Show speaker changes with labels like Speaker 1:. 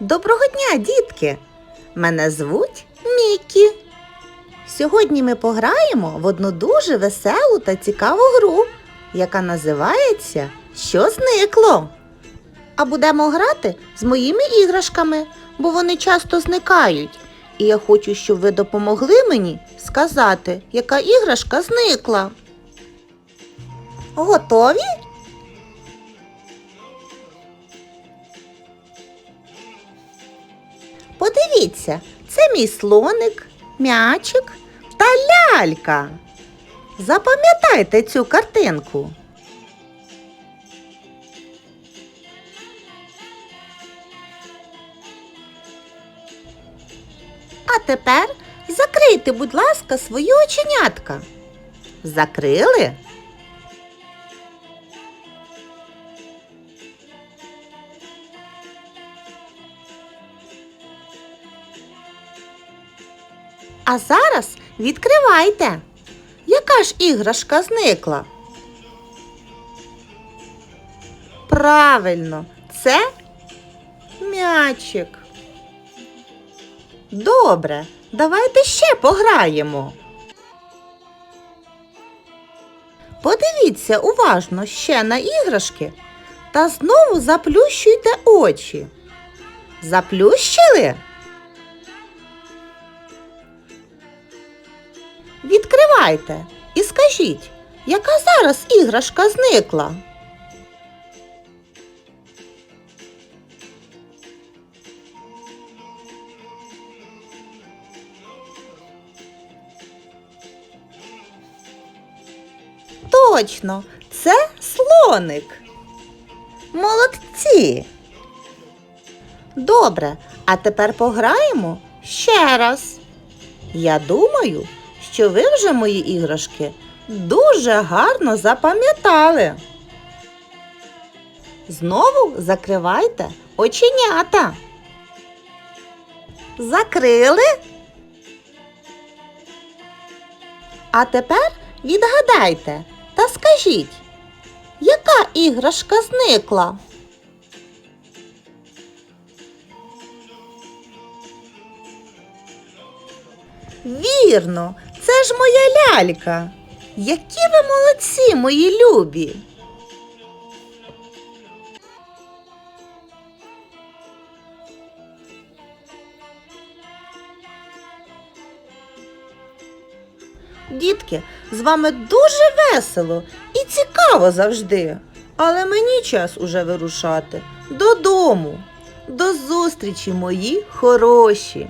Speaker 1: Доброго дня, дітки! Мене звуть Мікі. Сьогодні ми пограємо в одну дуже веселу та цікаву гру, яка називається Що зникло? А будемо грати з моїми іграшками, бо вони часто зникають. І я хочу, щоб ви допомогли мені сказати, яка іграшка зникла. Готові? Подивіться, це мій слоник, м'ячик та лялька. Запам'ятайте цю картинку. А тепер закрийте, будь ласка, свої оченятка. Закрили? А зараз відкривайте. Яка ж іграшка зникла? Правильно, це м'ячик. Добре, давайте ще пограємо. Подивіться уважно ще на іграшки та знову заплющуйте очі. Заплющили? Відкривайте і скажіть, яка зараз іграшка зникла? Точно, це слоник. Молодці. Добре, а тепер пограємо ще раз. Я думаю, що ви вже мої іграшки дуже гарно запам'ятали. Знову закривайте оченята. Закрили. А тепер відгадайте та скажіть, яка іграшка зникла? Вірно, ж моя лялька. Які ви молодці, мої любі. Дітки, з вами дуже весело і цікаво завжди. Але мені час уже вирушати додому. До зустрічі, мої хороші!